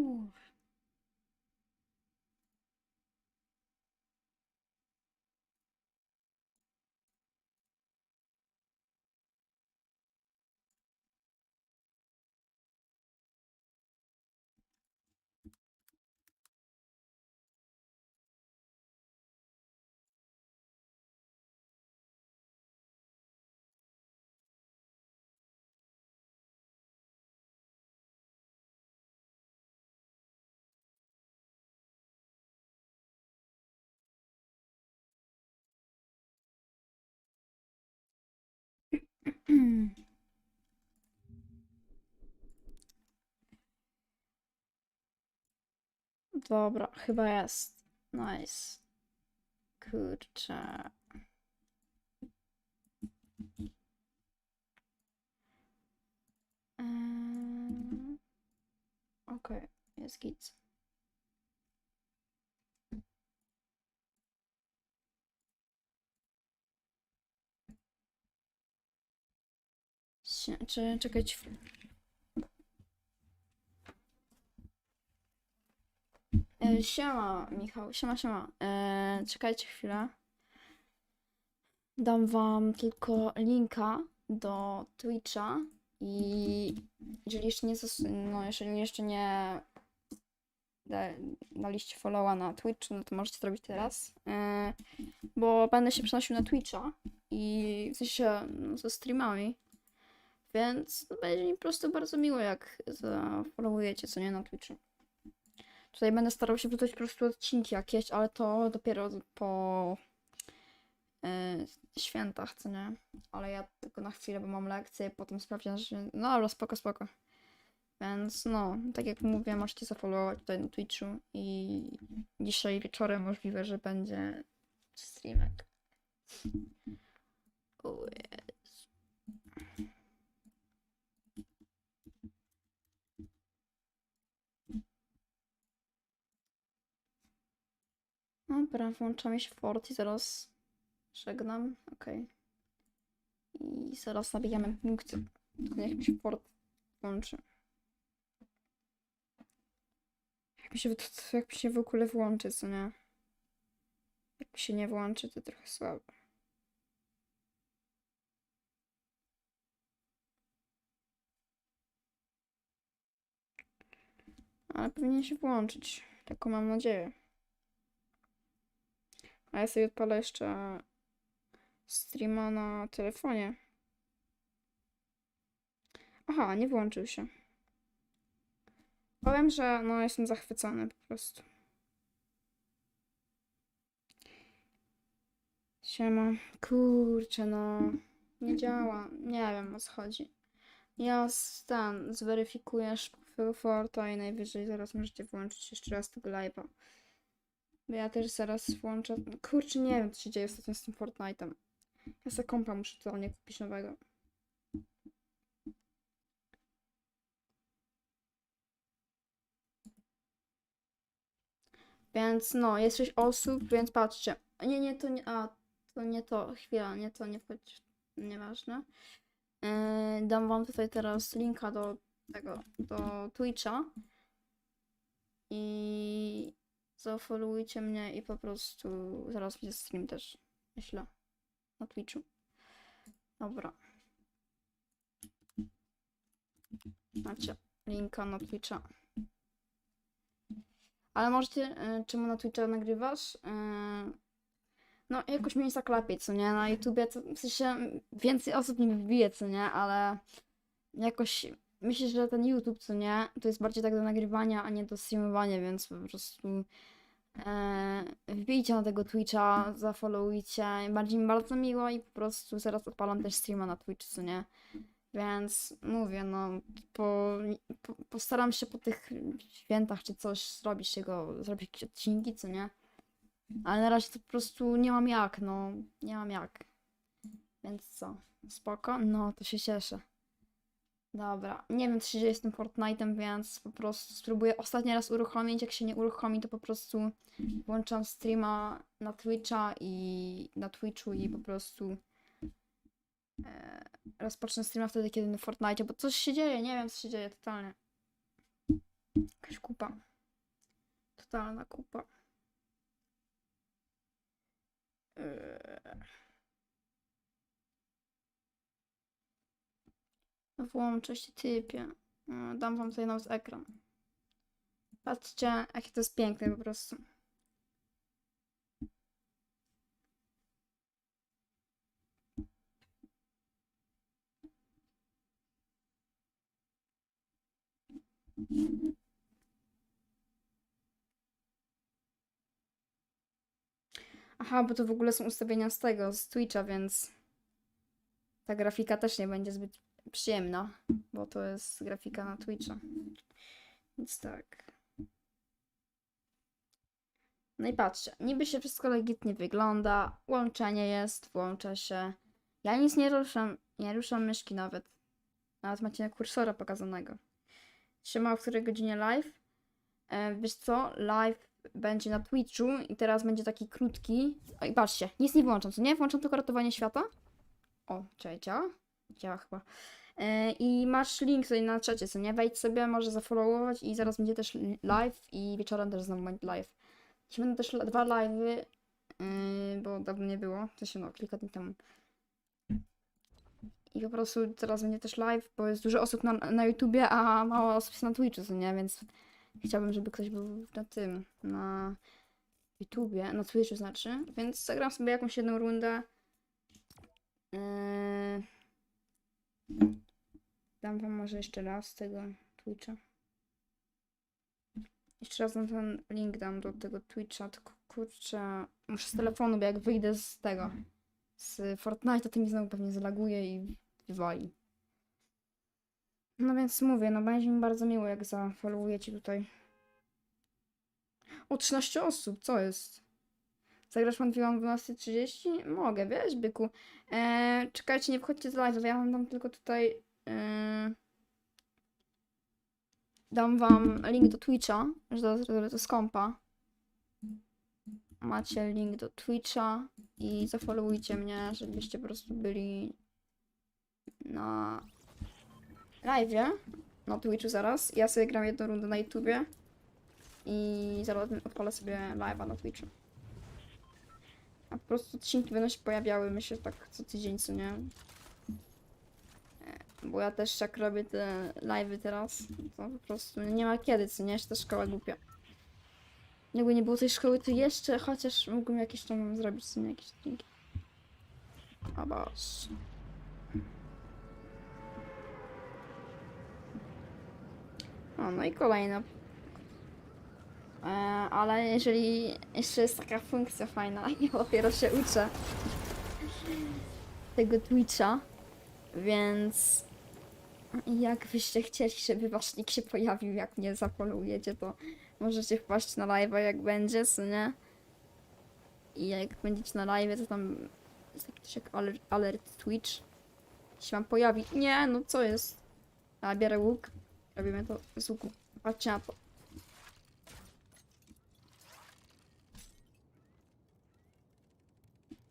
Ooh. Dobra, chyba jest. Nice. Kurczę. Okej, jest git. Sie- Czy chwilę. E, Siema, Michał, siema, siema. E, czekajcie chwilę. Dam wam tylko linka do Twitcha i jeżeli jeszcze nie, no, jeżeli jeszcze nie da- daliście followa na Twitch, no to możecie zrobić teraz, e, bo będę się przenosił na Twitcha i w sensie no, ze streamami, więc no, będzie mi po prostu bardzo miło, jak zafollowujecie, co nie, na Twitchu. Tutaj będę starał się wrzucać po prostu odcinki jakieś, ale to dopiero po e, świętach, co nie? Ale ja tylko na chwilę, bo mam lekcję, potem sprawdzam, że no dobra, spoko, spoko. Więc no, tak jak mówię, możecie zafollowować tutaj na Twitchu i dzisiaj wieczorem możliwe, że będzie streamek. O Jezu. Dobra, włączamy się w fort i zaraz żegnam. Okej. I zaraz nabijamy punkty. Tylko niech mi się fort włączy. Jak mi się, jak mi się w ogóle włączy, co nie? Jak mi się nie włączy, to trochę słabo. Ale powinien się włączyć. Taką mam nadzieję. A ja sobie odpalę jeszcze streama na telefonie. Aha, nie włączył się. Powiem, że no jestem zachwycony po prostu. Siema. Kurczę, no. Nie działa. Nie wiem o co chodzi. Ja stan zweryfikujesz Forta i najwyżej zaraz możecie włączyć jeszcze raz tego live'a. Bo ja też zaraz włączę. Kurczę, nie wiem co się dzieje ostatnio z tym Fortnite'em. Ja sobie kompa muszę totalnie kupić nowego. Więc no, jest 6 osób, więc patrzcie. Nie, nie, to nie, a, to nie to, chwila, nie to, nie wchodź, nieważne. Yy, dam wam tutaj teraz linka do tego, do Twitcha. I zafollowujcie mnie i po prostu zaraz będzie stream też, myślę, na Twitchu. Dobra. Macie linka na Twitcha. Ale możecie, y, czemu na Twitcha nagrywasz? Y, no, jakoś mi lepiej, co nie? Na YouTubie to w sensie więcej osób nie wybije, co nie? Ale jakoś myślę, że ten YouTube, co nie? To jest bardziej tak do nagrywania, a nie do streamowania, więc po prostu e, wbijcie na tego Twitcha, zafollowujcie. Bardziej mi bardzo miło i po prostu zaraz odpalam też streama na Twitch, co nie? Więc mówię, no, po, po, postaram się po tych świętach czy coś zrobić tego, zrobić jakieś odcinki, co nie? Ale na razie to po prostu nie mam jak, no, nie mam jak. Więc co, spoko? No, to się cieszę. Dobra, nie wiem co się dzieje z tym Fortnite'em, więc po prostu spróbuję ostatni raz uruchomić, jak się nie uruchomi, to po prostu włączam streama na Twitcha i na Twitchu i po prostu e, rozpocznę streama wtedy, kiedy na Fortnite, bo coś się dzieje, nie wiem co się dzieje totalnie. Jakaś kupa. Totalna kupa. Eee. Włączę się typie. Eee, Dam wam tutaj nawet ekran. Patrzcie, jakie to jest piękne po prostu. Aha, bo to w ogóle są ustawienia z tego, z Twitcha, więc ta grafika też nie będzie zbyt przyjemna, bo to jest grafika na Twitcha. Więc tak. No i patrzcie, niby się wszystko legitnie wygląda, łączenie jest, włącza się. Ja nic nie ruszam, nie ruszam myszki nawet. Nawet macie kursora pokazanego. Siema, o której godzinie live? E, wiesz co, live będzie na Twitchu i teraz będzie taki krótki. Oj, patrzcie, nic nie włączam, co nie? Włączam tylko ratowanie świata. O, czekaj, działa? Działa chyba. E, I masz link tutaj na czacie, co nie? Wejdź sobie, może zafollowować i zaraz będzie też live i wieczorem też znowu będzie live. Dzisiaj będą też dwa live'y, yy, bo dawno nie było, to się no kilka dni temu. I po prostu teraz będzie też live, bo jest dużo osób na, na YouTubie, a mało osób jest na Twitchu, co nie? Więc chciałbym, żeby ktoś był na tym, na YouTubie, na Twitchu znaczy. Więc zagram sobie jakąś jedną rundę. Yy... Dam wam może jeszcze raz tego Twitcha. Jeszcze raz wam ten link dam do tego Twitcha, tylko kurczę, muszę z telefonu, bo jak wyjdę z tego, z Fortnite'a, to mi znowu pewnie zalaguje i wywali. No więc mówię, no będzie mi bardzo miło, jak zafollowujecie tutaj. O, 13 osób, co jest? Zagrasz pan o 12.30? Mogę, wiesz, byku. Eee, czekajcie, nie wchodźcie z live'a, ja mam tam tylko tutaj... Eee, dam wam link do Twitcha, że to, to z kompa. Macie link do Twitcha i zafollowujcie mnie, żebyście po prostu byli na live'ie na Twitchu zaraz. Ja sobie gram jedną rundę na YouTubie i zaraz odpalę sobie live'a na Twitchu. A po prostu odcinki będą się pojawiały, myślę, tak co tydzień, co nie? E, Bo ja też jak robię te live'y teraz, to po prostu nie ma kiedy, co nie? Jeszcze ta szkoła głupia. Jakby nie było tej szkoły, to jeszcze chociaż mógłbym jakieś tam zrobić, co nie? Jakieś odcinki. A boż. O, no i kolejna. E, ale jeżeli jeszcze jest taka funkcja fajna, ja dopiero się uczę tego Twitcha, więc jak byście chcieli, żeby wasz się pojawił, jak mnie zapolujecie, to możecie wpaść na live'a jak będzie, co nie? I jak będziecie na live, to tam jest taki coś jak alert, alert Twitch. Się wam pojawi. Nie, no co jest? A biorę łuk. Robimy to z łuku. Patrzcie na to.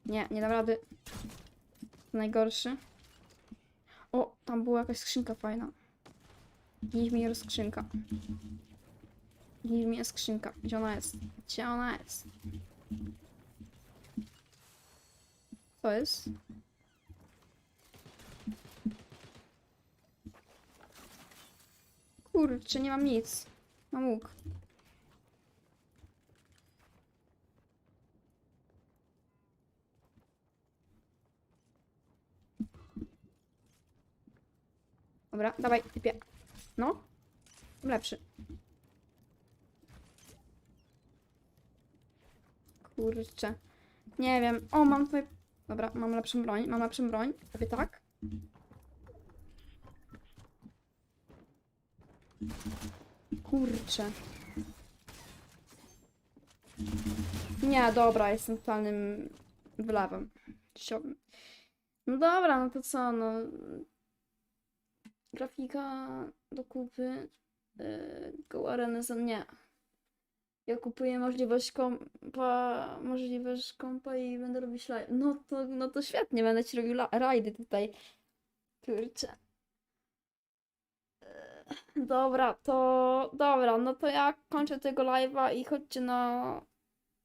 Nie, nie dam rady. Najgorszy. O, tam była jakaś skrzynka fajna. Give me your skrzynka. Give me skrzynka. Gdzie ona jest? Gdzie ona jest? Co jest? Kurczę, nie mam nic. Mam łuk. Dobra, dawaj, typie. No. Lepszy. Kurczę. Nie wiem. O, mam tutaj... Dobra, mam lepszą broń. Mam lepszą broń. Robię tak. Kurczę. Nie, dobra, jestem totalnym wylewem. No dobra, no to co, no. Grafika do kupy. Yy, Go Renaissance, nie. Ja kupuję możliwość kompa, możliwość kompa i będę robić live. No to, no to świetnie, będę ci robił rajdy tutaj. Kurczę. Eee, Dobra, to dobra, no to ja kończę tego live'a i chodźcie na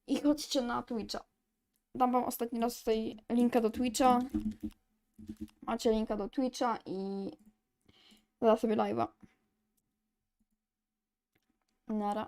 i chodźcie na Twitcha. Dam wam ostatni raz tutaj linka do Twitcha. Macie linka do Twitcha i det er det som er liva. Nei da.